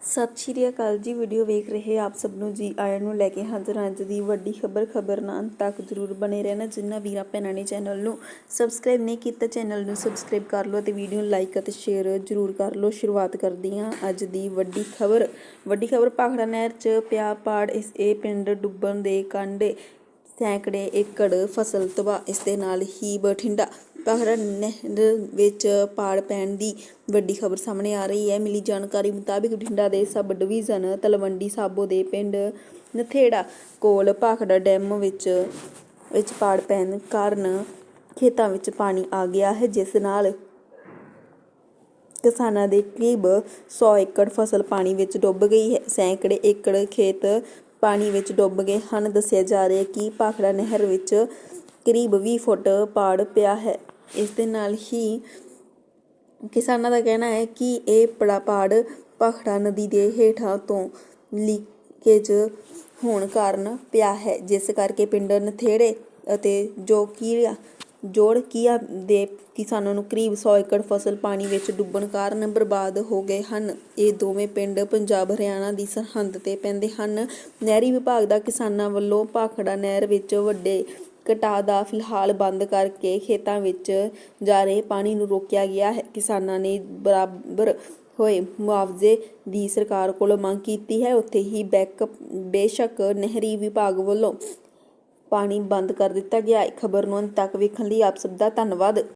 ਸਤਿ ਸ਼੍ਰੀ ਅਕਾਲ ਜੀ, ਵੀਡੀਓ ਵੇਖ ਰਹੇ ਆਪ ਸਭ ਨੂੰ ਜੀ। ਆਇਆਂ ਨੂੰ ਲੈ ਕੇ ਹਾਜ਼ਰ ਹਾਂ ਅੱਜ ਦੀ ਵੱਡੀ ਖਬਰ ਖਬਰ ਨਾਲ ਅੰਤ ਤੱਕ ਜਰੂਰ ਬਣੇ ਰਹਿਣਾ ਜਿੰਨਾ ਵੀਰਾਂ ਭੈਣਾਂ ਨੇ ਚੈਨਲ ਨੂੰ ਸਬਸਕ੍ਰਾਈਬ ਨਹੀਂ ਕੀਤਾ, ਚੈਨਲ ਨੂੰ ਸਬਸਕ੍ਰਾਈਬ ਕਰ ਲਓ ਤੇ ਵੀਡੀਓ ਨੂੰ ਲਾਈਕ ਅਤੇ ਸ਼ੇਅਰ ਜਰੂਰ ਕਰ ਲਓ। ਸ਼ੁਰੂਆਤ ਕਰਦੀ ਹਾਂ ਅੱਜ ਦੀ ਵੱਡੀ ਖਬਰ। ਵੱਡੀ ਖਬਰ ਭਾਖੜਾ ਨਹਿਰ 'ਚ ਪਿਆ ਪਾੜ। ਇਸ, ਇਹ ਪਿੰਡ ਡੁੱਬਣ ਦੇ ਕੰਢੇ ਸੈਂਕੜੇ ਏਕੜ ਫਸਲ ਤਬਾਹ। ਇਸ ਦੇ ਨਾਲ ਹੀ ਬਠਿੰਡਾ। ਭਾਖੜਾ ਨਹਿਰ ਵਿੱਚ ਪਾੜ ਪੈਣ ਦੀ ਵੱਡੀ ਖਬਰ ਸਾਹਮਣੇ ਆ ਰਹੀ ਹੈ। ਮਿਲੀ ਜਾਣਕਾਰੀ ਮੁਤਾਬਿਕ ਬਠਿੰਡਾ ਦੇ ਸਬ ਡਿਵੀਜ਼ਨ ਤਲਵੰਡੀ ਸਾਬੋ ਦੇ ਪਿੰਡ ਨਥੇੜਾ ਕੋਲ ਭਾਖੜਾ ਡੈਮ ਵਿੱਚ ਵਿੱਚ ਪਾੜ ਪੈਣ ਕਾਰਨ ਖੇਤਾਂ ਵਿੱਚ ਪਾਣੀ ਆ ਗਿਆ ਹੈ, ਜਿਸ ਨਾਲ ਕਿਸਾਨਾਂ ਦੇ ਕਰੀਬ 100 ਏਕੜ ਫਸਲ ਪਾਣੀ ਵਿੱਚ ਡੁੱਬ ਗਈ ਹੈ। ਸੈਂਕੜੇ ਏਕੜ ਖੇਤ ਪਾਣੀ ਵਿੱਚ ਡੁੱਬ ਗਏ ਹਨ। ਦੱਸਿਆ ਜਾ ਰਿਹਾ ਕਿ ਭਾਖੜਾ ਨਹਿਰ ਵਿੱਚ ਕਰੀਬ 20 ਫੁੱਟ ਪਾੜ ਪਿਆ ਹੈ। ਇਸ ਦੇ ਨਾਲ ਹੀ ਕਿਸਾਨਾਂ ਦਾ ਕਹਿਣਾ ਹੈ ਕਿ ਇਹ ਪੜਾ ਪਾੜ ਭਾਖੜਾ ਨਦੀ ਦੇ ਹੇਠਾਂ ਤੋਂ ਲੀਕੇਜ ਹੋਣ ਕਾਰਨ ਪਿਆ ਹੈ, ਜਿਸ ਕਰਕੇ ਪਿੰਡ ਨਥੇੜੇ ਅਤੇ ਜੋ ਕੀ ਜੋੜ ਕੀਆ ਦੇ ਕਿਸਾਨਾਂ ਨੂੰ ਕਰੀਬ 100 ਏਕੜ ਫਸਲ ਪਾਣੀ ਵਿੱਚ ਡੁੱਬਣ ਕਾਰਨ ਬਰਬਾਦ ਹੋ ਗਏ ਹਨ। ਇਹ ਦੋਵੇਂ ਪਿੰਡ ਪੰਜਾਬ, ਹਰਿਆਣਾ ਦੀ ਸਰਹੰਦ ਤੇ ਪੈਂਦੇ ਹਨ। ਨਹਿਰੀ ਵਿਭਾਗ ਦਾ ਕਿਸਾਨਾਂ ਵੱਲੋਂ ਭਾਖੜਾ ਨਹਿਰ ਵਿੱਚ ਵੱਡੇ ਘਟਾਅ ਦਾ ਫਿਲਹਾਲ ਬੰਦ ਕਰਕੇ ਖੇਤਾਂ ਵਿੱਚ ਜਾ ਰਹੇ ਪਾਣੀ ਨੂੰ ਰੋਕਿਆ ਗਿਆ ਹੈ। ਕਿਸਾਨਾਂ ਨੇ ਬਰਾਬਰ ਹੋਏ ਮੁਆਵਜ਼ੇ ਦੀ ਸਰਕਾਰ ਕੋਲੋਂ ਮੰਗ ਕੀਤੀ ਹੈ। ਉੱਥੇ ਹੀ ਬੈਕ, ਬੇਸ਼ੱਕ ਨਹਿਰੀ ਵਿਭਾਗ ਵੱਲੋਂ ਪਾਣੀ ਬੰਦ ਕਰ ਦਿੱਤਾ ਗਿਆ। ਹੈ ਖਬਰ ਨੂੰ ਅੰਤ ਤੱਕ ਵੇਖਣ ਲਈ ਆਪ ਸਭ ਦਾ ਧੰਨਵਾਦ।